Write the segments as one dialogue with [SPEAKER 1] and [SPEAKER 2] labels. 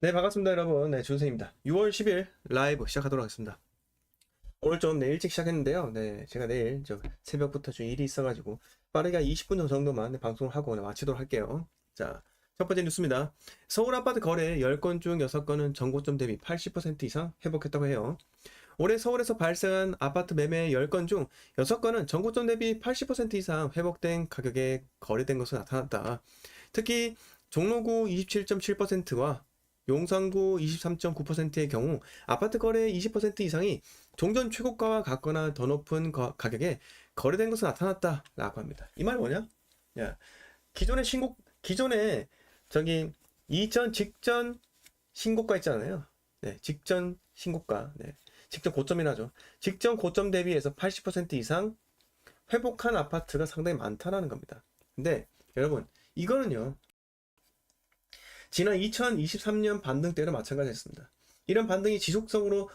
[SPEAKER 1] 네, 반갑습니다, 여러분. 네, 준생입니다. 6월 10일 라이브 시작하도록 하겠습니다. 오늘 좀 네, 일찍 시작했는데요. 네, 제가 내일 저 새벽부터 좀 일이 있어가지고 빠르게 한 20분 정도만 네, 방송을 하고 네, 마치도록 할게요. 자, 첫 번째 뉴스입니다. 서울 아파트 거래 10건 중 6건은 전고점 대비 80% 이상 회복했다고 해요. 올해 서울에서 발생한 아파트 매매 10건 중 6건은 전고점 대비 80% 이상 회복된 가격에 거래된 것으로 나타났다. 특히 종로구 27.7%와 용산구 23.9%의 경우 아파트 거래 20% 이상이 종전 최고가와 같거나 더 높은 거- 가격에 거래된 것으로 나타났다라고 합니다. 이 말 뭐냐? 야, 기존의 신고 기존에 저기 이전 직전 신고가 있잖아요. 네, 직전 신고가. 네. 직전 고점이라죠. 직전 고점 대비해서 80% 이상 회복한 아파트가 상당히 많다라는 겁니다. 근데 여러분, 이거는요. 지난 2023년 반등 때랑 마찬가지였습니다. 이런 반등이 지속성으로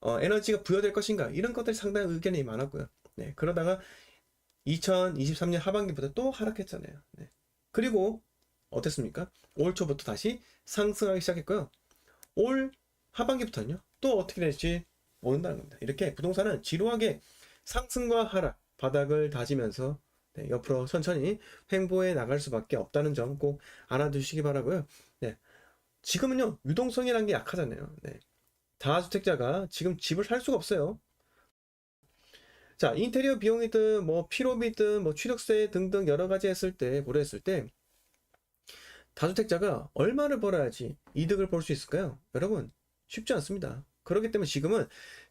[SPEAKER 1] 어, 에너지가 부여될 것인가 이런 것들이 상당히 의견이 많았고요. 네, 그러다가 2023년 하반기부터 또 하락했잖아요. 네. 그리고 어땠습니까? 올 초부터 다시 상승하기 시작했고요. 올 하반기부터는요. 또 어떻게 될지 모른다는 겁니다. 이렇게 부동산은 지루하게 상승과 하락, 바닥을 다지면서 네, 옆으로 천천히 횡보해 나갈 수밖에 없다는 점 꼭 알아두시기 바라고요. 네. 지금은요, 유동성이라는 게 약하잖아요. 네. 다주택자가 지금 집을 살 수가 없어요. 자, 인테리어 비용이든 뭐 피로비든 뭐 취득세 등등 여러 가지 했을 때 고려했을 때 다주택자가 얼마를 벌어야지 이득을 볼 수 있을까요? 여러분, 쉽지 않습니다. 그렇기 때문에 지금은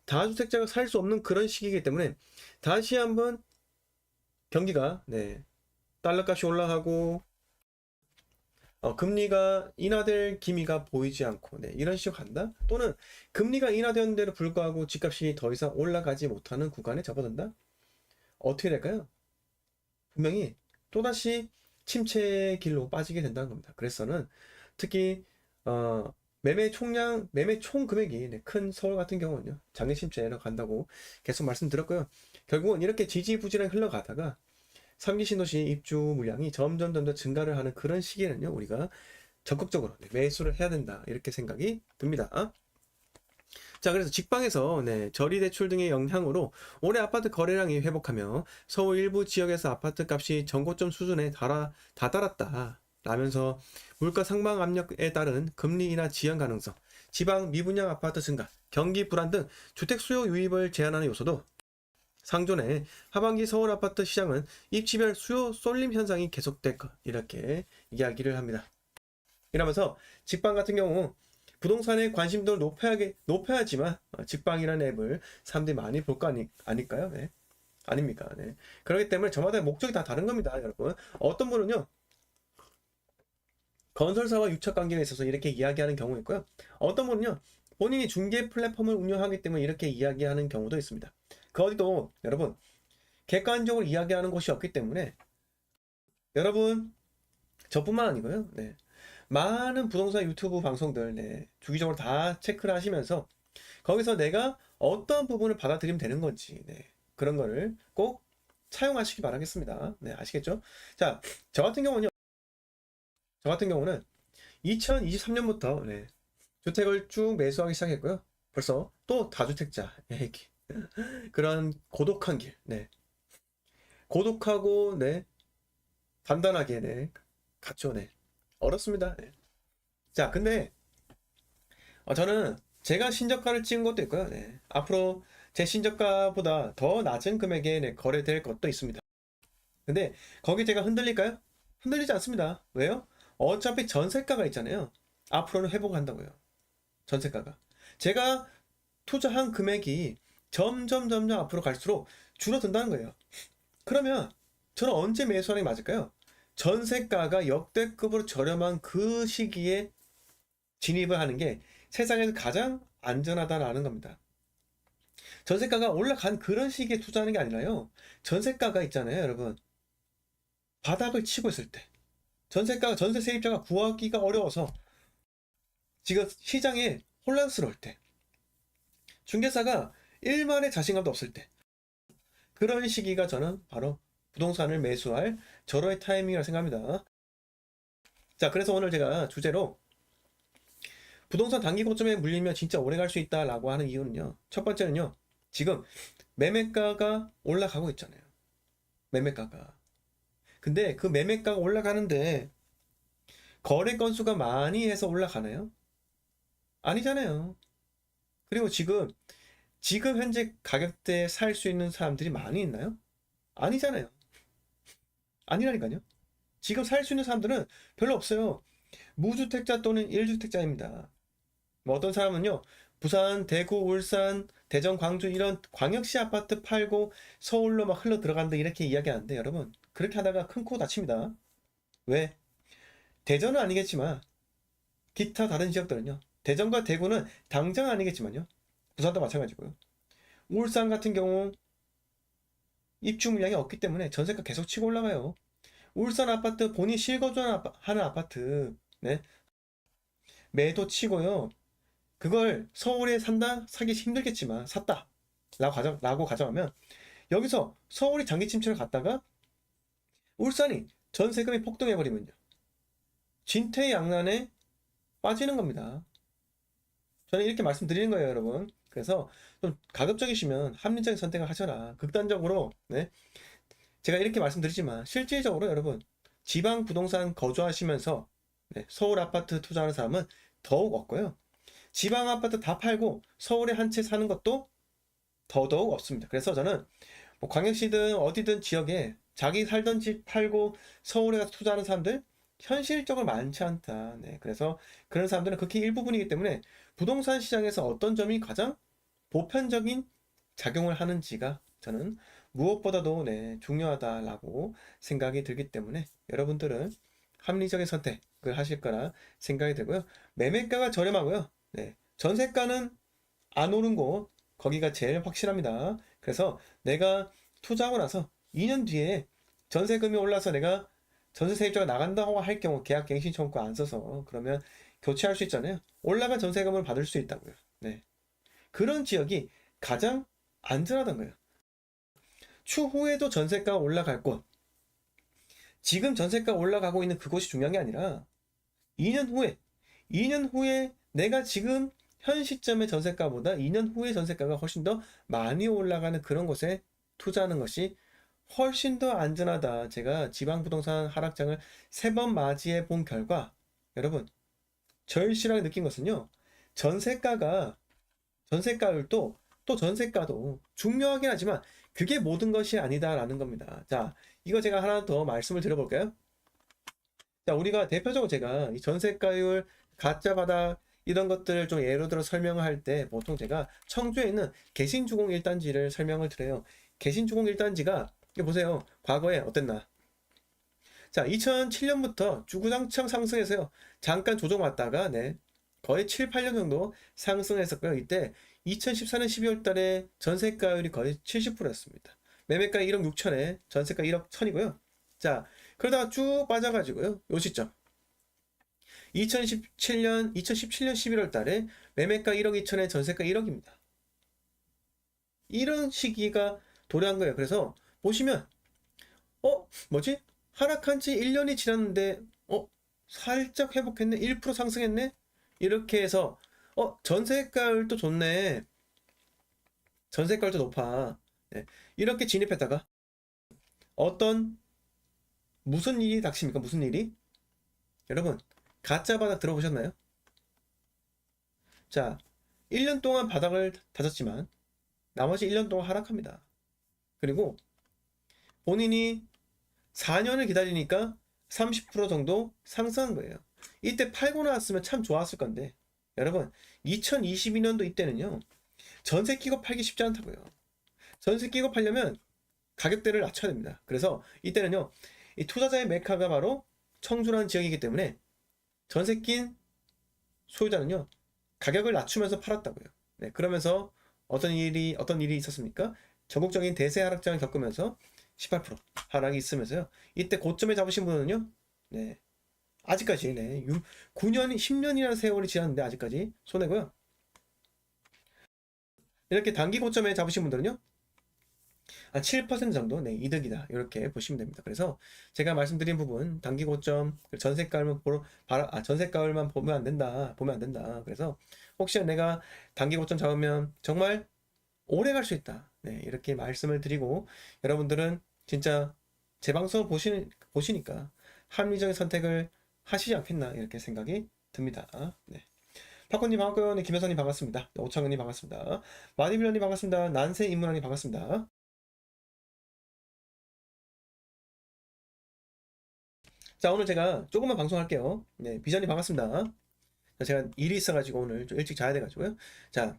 [SPEAKER 1] 다주택자가 살 수 없는 그런 시기이기 때문에 다시 한번 경기가 네, 달러 값이 올라가고 어, 금리가 인하될 기미가 보이지 않고 네, 이런 식으로 간다? 또는 금리가 인하되었는데도 불구하고 집값이 더 이상 올라가지 못하는 구간에 접어든다? 어떻게 될까요? 분명히 또다시 침체의 길로 빠지게 된다는 겁니다. 그래서는 특히 어, 매매 총량, 매매 총 금액이 네, 큰 서울 같은 경우는요, 장기 침체로 간다고 계속 말씀드렸고요. 결국은 이렇게 지지부진하게 흘러가다가 3기 신도시 입주 물량이 점점 점점 증가를 하는 그런 시기에는요, 우리가 적극적으로 네, 매수를 해야 된다. 이렇게 생각이 듭니다. 자, 그래서 직방에서 네, 저리 대출 등의 영향으로 올해 아파트 거래량이 회복하며 서울 일부 지역에서 아파트 값이 전고점 수준에 달아, 다다랐다. 라면서 물가 상방 압력에 따른 금리 인하 지연 가능성, 지방 미분양 아파트 증가, 경기 불안 등 주택 수요 유입을 제한하는 요소도 상존해 하반기 서울 아파트 시장은 입지별 수요 쏠림 현상이 계속될 것 이렇게 이야기를 합니다. 이러면서 직방 같은 경우 부동산에 관심도를 높여야, 높여야지만 어, 직방이라는 앱을 사람들이 많이 볼 거 아니, 아닐까요? 네. 아닙니까? 네. 그렇기 때문에 저마다 목적이 다 다른 겁니다, 여러분. 어떤 분은요, 건설사와 유착 관계에 있어서 이렇게 이야기하는 경우 있고요. 어떤 분은요, 본인이 중개 플랫폼을 운영하기 때문에 이렇게 이야기하는 경우도 있습니다. 그 어디도 여러분 객관적으로 이야기하는 곳이 없기 때문에 여러분 저뿐만 아니고요. 네. 많은 부동산 유튜브 방송들 네, 주기적으로 다 체크를 하시면서 거기서 내가 어떤 부분을 받아들이면 되는 건지 네, 그런 거를 꼭 차용하시기 바라겠습니다. 네, 아시겠죠? 자, 저 같은 경우는요. 저 같은 경우는 2023년부터 네, 주택을 쭉 매수하기 시작했고요. 벌써 또 다주택자의 길. 그런 고독한 길, 네. 고독하고, 네. 단단하게, 네. 갔죠, 네. 어렵습니다. 네. 자, 근데, 어, 저는 제가 신저가를 찍은 것도 있고요, 네. 앞으로 제 신저가보다 더 낮은 금액에 네, 거래될 것도 있습니다. 근데, 거기 제가 흔들릴까요? 흔들리지 않습니다. 왜요? 어차피 전세가가 있잖아요. 앞으로는 회복한다고요. 전세가가. 제가 투자한 금액이 점점 점점 앞으로 갈수록 줄어든다는 거예요. 그러면 저는 언제 매수하는 게 맞을까요? 전세가가 역대급으로 저렴한 그 시기에 진입을 하는 게 세상에서 가장 안전하다라는 겁니다. 전세가가 올라간 그런 시기에 투자하는 게 아니라요. 전세가가 있잖아요, 여러분. 바닥을 치고 있을 때. 전세가가 전세 세입자가 구하기가 어려워서 지금 시장에 혼란스러울 때. 중개사가 일말의 자신감도 없을 때 그런 시기가 저는 바로 부동산을 매수할 절호의 타이밍이라고 생각합니다. 자, 그래서 오늘 제가 주제로 부동산 단기 고점에 물리면 진짜 오래 갈 수 있다라고 하는 이유는요. 첫 번째는요. 지금 매매가가 올라가고 있잖아요. 매매가가. 근데 그 매매가가 올라가는데 거래 건수가 많이 해서 올라가나요? 아니잖아요. 그리고 지금 지금 현재 가격대에 살 수 있는 사람들이 많이 있나요? 아니잖아요. 아니라니까요. 지금 살 수 있는 사람들은 별로 없어요. 무주택자 또는 1주택자입니다. 뭐 어떤 사람은요, 부산, 대구, 울산, 대전, 광주 이런 광역시 아파트 팔고 서울로 막 흘러 들어간다 이렇게 이야기하는데 여러분, 그렇게 하다가 큰 코 다칩니다. 왜? 대전은 아니겠지만, 기타 다른 지역들은요, 대전과 대구는 당장 아니겠지만요, 부산도 마찬가지고요. 울산 같은 경우 입주 물량이 없기 때문에 전세가 계속 치고 올라가요. 울산 아파트 본인 실거주하는 아파- 하는 아파트 네 매도 치고요. 그걸 서울에 산다 사기 힘들겠지만 샀다 라고 가정 라고 가정하면 여기서 서울이 장기 침체를 갔다가 울산이 전세금이 폭등해 버리면요 진퇴양난에 빠지는 겁니다. 저는 이렇게 말씀드리는 거예요, 여러분. 그래서 좀 가급적이시면 합리적인 선택을 하셔라. 극단적으로 네 제가 이렇게 말씀드리지만 실질적으로 여러분 지방 부동산 거주하시면서 네, 서울 아파트 투자하는 사람은 더욱 없고요. 지방 아파트 다 팔고 서울에 한 채 사는 것도 더더욱 없습니다. 그래서 저는 뭐 광역시든 어디든 지역에 자기 살던 집 팔고 서울에 가서 투자하는 사람들 현실적으로 많지 않다. 네, 그래서 그런 사람들은 극히 일부분이기 때문에 부동산 시장에서 어떤 점이 가장 보편적인 작용을 하는지가 저는 무엇보다도 네, 중요하다라고 생각이 들기 때문에 여러분들은 합리적인 선택을 하실 거라 생각이 들고요. 매매가가 저렴하고요. 네, 전세가는 안 오른 곳 거기가 제일 확실합니다. 그래서 내가 투자하고 나서 2년 뒤에 전세금이 올라서 내가 전세 세입자가 나간다고 할 경우 계약갱신 청구 안 써서 그러면 교체할 수 있잖아요. 올라간 전세금을 받을 수 있다고요. 네. 그런 지역이 가장 안전하단 거예요. 추후에도 전세가가 올라갈 곳. 지금 전세가 올라가고 있는 그곳이 중요한 게 아니라 2년 후에 2년 후에 내가 지금 현 시점의 전세가보다 2년 후의 전세가가 훨씬 더 많이 올라가는 그런 곳에 투자하는 것이 훨씬 더 안전하다. 제가 지방 부동산 하락장을 세 번 맞이해 본 결과 여러분 절실하게 느낀 것은요. 전세가가 전세가율도 또 전세가도 중요하긴 하지만 그게 모든 것이 아니다라는 겁니다. 자, 이거 제가 하나 더 말씀을 드려볼까요? 자, 우리가 대표적으로 제가 이 전세가율, 가짜 바닥 이런 것들을 좀 예로 들어 설명을 할때 보통 제가 청주에 있는 개신주공 1단지를 설명을 드려요. 개신주공 1단지가 이거 보세요. 과거에 어땠나? 자, 2007년부터 주구장창 상승해서요. 잠깐 조정 왔다가 네. 거의 7, 8년 정도 상승했었고요. 이때 2014년 12월 달에 전세가율이 거의 70%였습니다. 매매가 1억 6천에 전세가 1억 1천이고요. 자, 그러다가 쭉 빠져가지고요. 요 시점. 2017년, 2017년 11월 달에 매매가 1억 2천에 전세가 1억입니다. 이런 시기가 도래한 거예요. 그래서 보시면, 어, 뭐지? 하락한 지 1년이 지났는데, 어, 살짝 회복했네? 1% 상승했네? 이렇게 해서, 어, 전세가율도 좋네. 전세가율도 높아. 네. 이렇게 진입했다가, 어떤, 무슨 일이 닥칩니까? 무슨 일이? 여러분, 가짜 바닥 들어보셨나요? 자, 1년 동안 바닥을 다졌지만, 나머지 1년 동안 하락합니다. 그리고 본인이 4년을 기다리니까 30% 정도 상승한 거예요. 이때 팔고 나왔으면 참 좋았을 건데, 여러분, 2022년도 이때는요, 전세 끼고 팔기 쉽지 않다고요. 전세 끼고 팔려면 가격대를 낮춰야 됩니다. 그래서 이때는요, 이 투자자의 메카가 바로 청주라는 지역이기 때문에 전세 낀 소유자는요, 가격을 낮추면서 팔았다고요. 네, 그러면서 어떤 일이, 어떤 일이 있었습니까? 전국적인 대세 하락장을 겪으면서 18% 하락이 있으면서요. 이때 고점에 잡으신 분은요, 네. 아직까지, 네. 9년, 10년이라는 세월이 지났는데, 아직까지 손해고요. 이렇게 단기 고점에 잡으신 분들은요, 한 7% 정도 네, 이득이다. 이렇게 보시면 됩니다. 그래서 제가 말씀드린 부분 단기 고점 전세 가을만 보러 바라, 아, 전세 가을만 보면 안 된다. 보면 안 된다. 그래서 혹시 내가 단기 고점 잡으면 정말 오래 갈 수 있다. 네, 이렇게 말씀을 드리고 여러분들은 진짜 제 방송을 보시, 보시니까 합리적인 선택을 하시지 않겠나 이렇게 생각이 듭니다. 네. 파코님 반갑고요. 네, 김효선님 반갑습니다. 네, 오창은님 반갑습니다. 마디빌러님 반갑습니다. 난세 인문왕님 반갑습니다. 자, 오늘 제가 조금만 방송할게요. 네, 비전이 반갑습니다. 자, 제가 일이 있어가지고 오늘 좀 일찍 자야 돼가지고요. 자,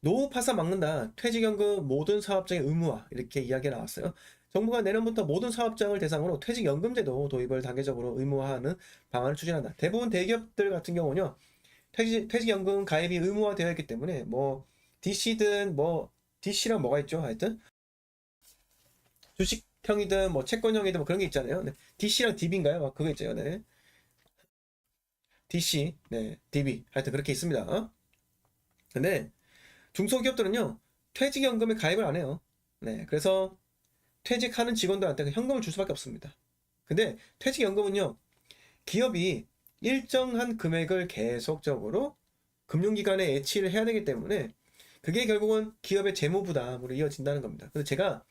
[SPEAKER 1] 노후 파산 막는다. 퇴직연금 모든 사업장의 의무화. 이렇게 이야기가 나왔어요. 정부가 내년부터 모든 사업장을 대상으로 퇴직연금제도 도입을 단계적으로 의무화하는 방안을 추진한다. 대부분 대기업들 같은 경우는요, 퇴직, 퇴직연금 가입이 의무화되어 있기 때문에, 뭐, DC든 뭐, DC랑 뭐가 있죠? 하여튼, 주식형이든 뭐, 채권형이든 뭐 그런 게 있잖아요. 네. DC랑 DB인가요? 막 그거 있죠. 네. DC, 네, DB. 하여튼 그렇게 있습니다. 근데, 중소기업들은요, 퇴직연금에 가입을 안 해요. 네. 그래서, 퇴직하는 직원들한테 그 현금을 줄 수밖에 없습니다. 근데 퇴직연금은요, 기업이 일정한 금액을 계속적으로 금융기관에 예치를 해야 되기 때문에 그게 결국은 기업의 재무 부담으로 이어진다는 겁니다. 그래서 제가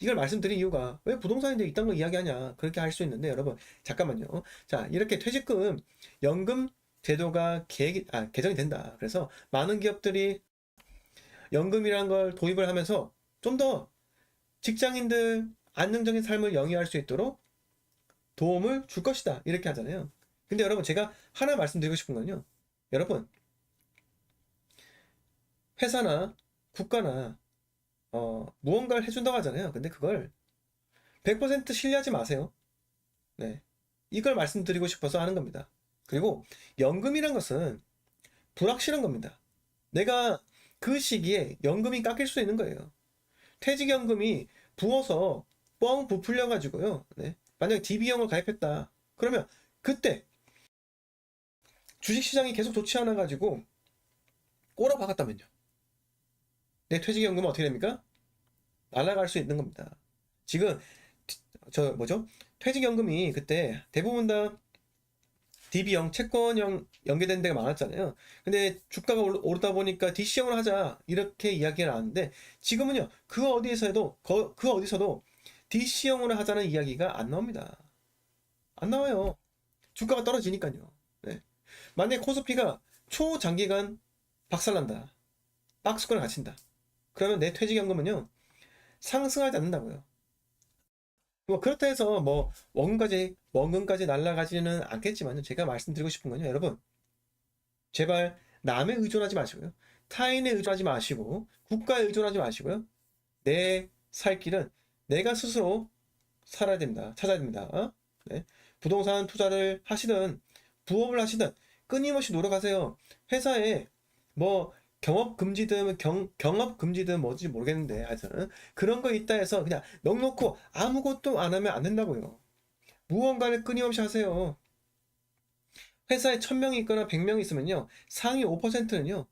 [SPEAKER 1] 이걸 말씀드린 이유가 왜 부동산인데 이딴 걸 이야기하냐 그렇게 할 수 있는데 여러분 잠깐만요. 자 이렇게 퇴직금 연금 제도가 계획 아 개정이 된다. 그래서 많은 기업들이 연금이라는 걸 도입을 하면서 좀 더 직장인들 안정적인 삶을 영위할 수 있도록 도움을 줄 것이다. 이렇게 하잖아요. 근데 여러분, 제가 하나 말씀드리고 싶은 건요. 여러분, 회사나 국가나, 어, 무언가를 해준다고 하잖아요. 근데 그걸 100% 신뢰하지 마세요. 네. 이걸 말씀드리고 싶어서 하는 겁니다. 그리고 연금이란 것은 불확실한 겁니다. 내가 그 시기에 연금이 깎일 수 있는 거예요. 퇴직연금이 부어서 뻥 부풀려 가지고요. 네. 만약에 DB형을 가입했다. 그러면 그때 주식 시장이 계속 좋지 않아 가지고 꼬라 박았다면요. 내 퇴직연금은 어떻게 됩니까? 날아갈 수 있는 겁니다. 지금 저 뭐죠? 퇴직연금이 그때 대부분 다 DB형, 채권형 연계된 데가 많았잖아요. 근데 주가가 오르다 보니까 DC형으로 하자 이렇게 이야기가 나왔는데 지금은요 그 어디에서도 그 어디서도 DC형으로 하자는 이야기가 안 나옵니다. 안 나와요. 주가가 떨어지니까요. 네. 만약에 코스피가 초장기간 박살난다. 박스권을 갇힌다. 그러면 내 퇴직연금은요 상승하지 않는다고요. 뭐 그렇다 해서 뭐 원금까지 원금까지 날라가지는 않겠지만 제가 말씀드리고 싶은 건요. 여러분 제발 남에 의존하지 마시고요. 타인에 의존하지 마시고 국가에 의존하지 마시고요. 내 살 길은 내가 스스로 살아야 됩니다. 찾아야 됩니다. 어? 네. 부동산 투자를 하시든 부업을 하시든 끊임없이 노력하세요. 회사에 뭐 경업 금지든 경, 경업 금지든 뭐지 모르겠는데 하여튼 그런 거 있다 해서 그냥 넉놓고 아무것도 안 하면 안 된다고요. 무언가를 끊임없이 하세요. 회사에 1000명이 있거나 100명이 있으면요. 상위 5%는요.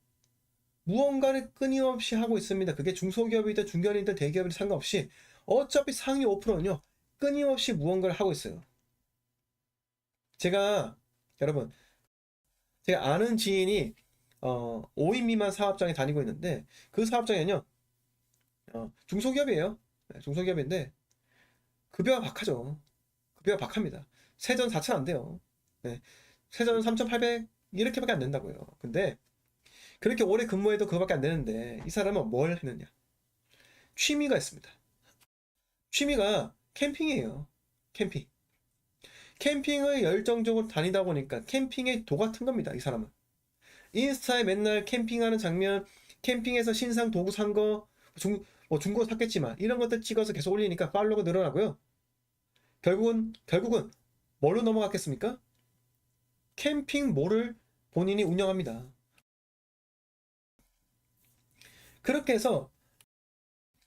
[SPEAKER 1] 무언가를 끊임없이 하고 있습니다. 그게 중소기업이든 중견이든 대기업이든 상관없이 어차피 상위 5%는요. 끊임없이 무언가를 하고 있어요. 제가 여러분 제가 아는 지인이 어, 5인 미만 사업장에 다니고 있는데 그 사업장에는요 어, 중소기업이에요. 네, 중소기업인데 급여가 박하죠. 급여가 박합니다. 세전 4천 안 돼요. 네, 세전 3,800 이렇게밖에 안 된다고요. 근데 그렇게 오래 근무해도 그거밖에 안 되는데 이 사람은 뭘 했느냐? 취미가 있습니다. 취미가 캠핑이에요. 캠핑. 캠핑을 열정적으로 다니다 보니까 캠핑의 도 같은 겁니다 이 사람은 인스타에 맨날 캠핑하는 장면, 캠핑에서 신상 도구 산 거, 중, 뭐 중고 샀겠지만, 이런 것들 찍어서 계속 올리니까 팔로워가 늘어나고요. 결국은, 결국은, 뭘로 넘어갔겠습니까? 캠핑몰을 본인이 운영합니다. 그렇게 해서,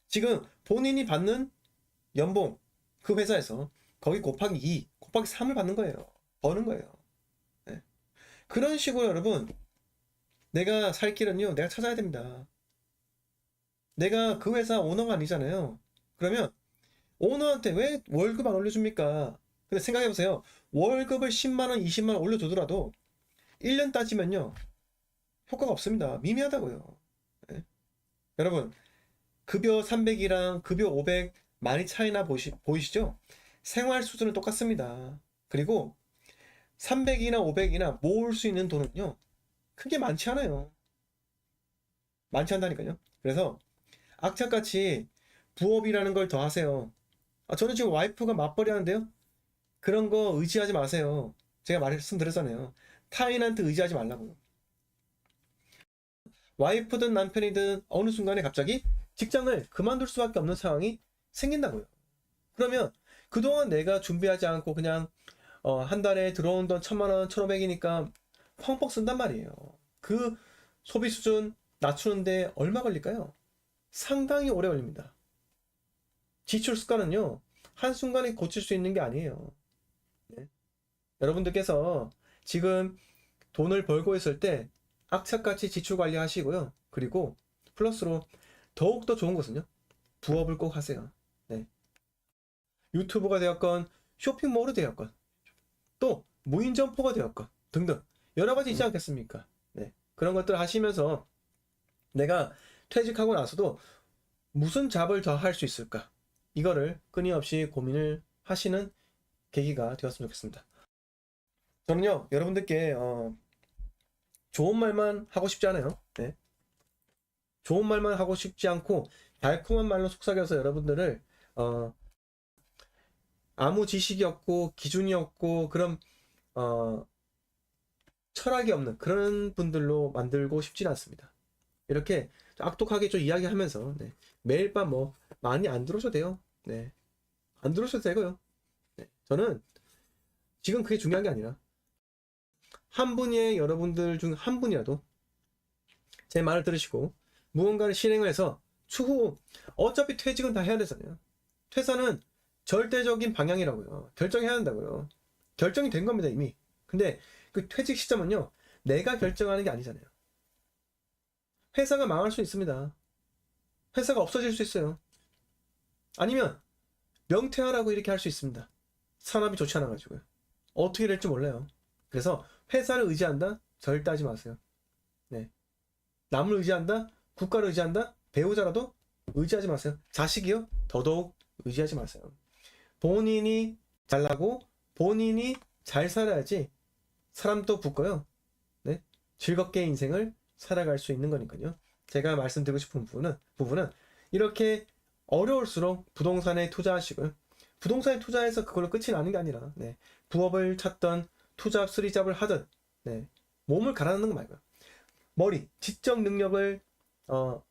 [SPEAKER 1] 지금 본인이 받는 연봉, 그 회사에서, 거기 곱하기 2, 곱하기 3을 받는 거예요. 버는 거예요. 네. 그런 식으로 여러분, 내가 살 길은요, 내가 찾아야 됩니다. 내가 그 회사 오너가 아니잖아요. 그러면 오너한테 왜 월급 안 올려줍니까? 근데 생각해보세요. 월급을 10만원, 20만원 올려주더라도 1년 따지면요. 효과가 없습니다. 미미하다고요. 예? 여러분, 급여 300이랑 급여 500 많이 차이나 보시, 보이시죠? 생활 수준은 똑같습니다. 그리고 300이나 500이나 모을 수 있는 돈은요. 크게 많지 않아요. 많지 않다니까요. 그래서 악착같이 부업이라는 걸 더 하세요. 아, 저는 지금 와이프가 맞벌이 하는데요. 그런 거 의지하지 마세요. 제가 말씀드렸잖아요. 타인한테 의지하지 말라고요. 와이프든 남편이든 어느 순간에 갑자기 직장을 그만둘 수밖에 없는 상황이 생긴다고요. 그러면 그동안 내가 준비하지 않고 그냥 어, 한 달에 들어온 돈 천만 원, 천오백이니까 펑펑 쓴단 말이에요. 그 소비 수준 낮추는데 얼마 걸릴까요? 상당히 오래 걸립니다. 지출 습관은요, 한순간에 고칠 수 있는 게 아니에요. 네. 여러분들께서 지금 돈을 벌고 있을 때 악착같이 지출 관리하시고요. 그리고 플러스로 더욱더 좋은 것은요, 부업을 꼭 하세요. 네. 유튜브가 되었건, 쇼핑몰이 되었건, 또 무인 점포가 되었건, 등등. 여러 가지 있지 않겠습니까? 네. 그런 것들 하시면서 내가 퇴직하고 나서도 무슨 잡을 더 할 수 있을까? 이거를 끊임없이 고민을 하시는 계기가 되었으면 좋겠습니다. 저는요, 여러분들께, 어, 좋은 말만 하고 싶지 않아요. 네. 좋은 말만 하고 싶지 않고, 달콤한 말로 속삭여서 여러분들을, 어, 아무 지식이 없고, 기준이 없고, 그런, 어, 철학이 없는 그런 분들로 만들고 싶지는 않습니다. 이렇게 악독하게 좀 이야기하면서 네. 매일 밤 뭐 많이 안 들어오셔도 돼요. 네. 안 들어오셔도 되고요. 네. 저는 지금 그게 중요한 게 아니라 한 분의 여러분들 중 한 분이라도 제 말을 들으시고 무언가를 실행을 해서 추후 어차피 퇴직은 다 해야 되잖아요. 퇴사는 절대적인 방향이라고요. 결정해야 한다고요. 결정이 된 겁니다, 이미. 근데 그 퇴직 시점은요, 내가 결정하는 게 아니잖아요. 회사가 망할 수 있습니다. 회사가 없어질 수 있어요. 아니면 명퇴하라고 이렇게 할 수 있습니다. 산업이 좋지 않아가지고요. 어떻게 될지 몰라요. 그래서 회사를 의지한다? 절대 하지 마세요. 네. 남을 의지한다? 국가를 의지한다? 배우자라도 의지하지 마세요. 자식이요? 더더욱 의지하지 마세요. 본인이 잘나고 본인이 잘 살아야지 사람도 붙고요. 네. 즐겁게 인생을 살아갈 수 있는 거니까요. 제가 말씀드리고 싶은 부분은, 부분은 이렇게 어려울수록 부동산에 투자하시고요. 부동산에 투자해서 그걸로 끝이 나는 게 아니라, 네. 부업을 찾던 투잡, 쓰리잡을 하든, 네. 몸을 갈아넣는 거 말고요. 머리, 지적 능력을, 어,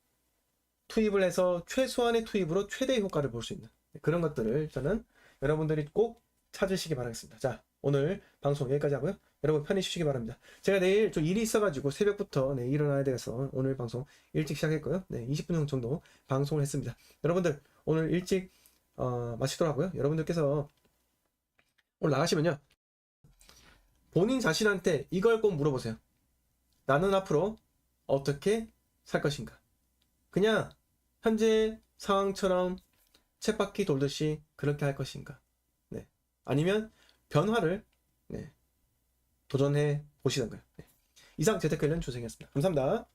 [SPEAKER 1] 투입을 해서 최소한의 투입으로 최대의 효과를 볼 수 있는 그런 것들을 저는 여러분들이 꼭 찾으시기 바라겠습니다. 자, 오늘 방송 여기까지 하고요. 여러분 편히 쉬시기 바랍니다. 제가 내일 좀 일이 있어가지고 새벽부터 네, 일어나야 돼서 오늘 방송 일찍 시작했고요. 네, 20분 정도 방송을 했습니다. 여러분들 오늘 일찍 어, 마치도록 하고요. 여러분들께서 오늘 나가시면요. 본인 자신한테 이걸 꼭 물어보세요. 나는 앞으로 어떻게 살 것인가? 그냥 현재 상황처럼 쳇바퀴 돌듯이 그렇게 할 것인가? 네. 아니면 변화를 네. 도전해 보시는 거예요. 네. 이상 재테크 관련 조생이었습니다. 감사합니다.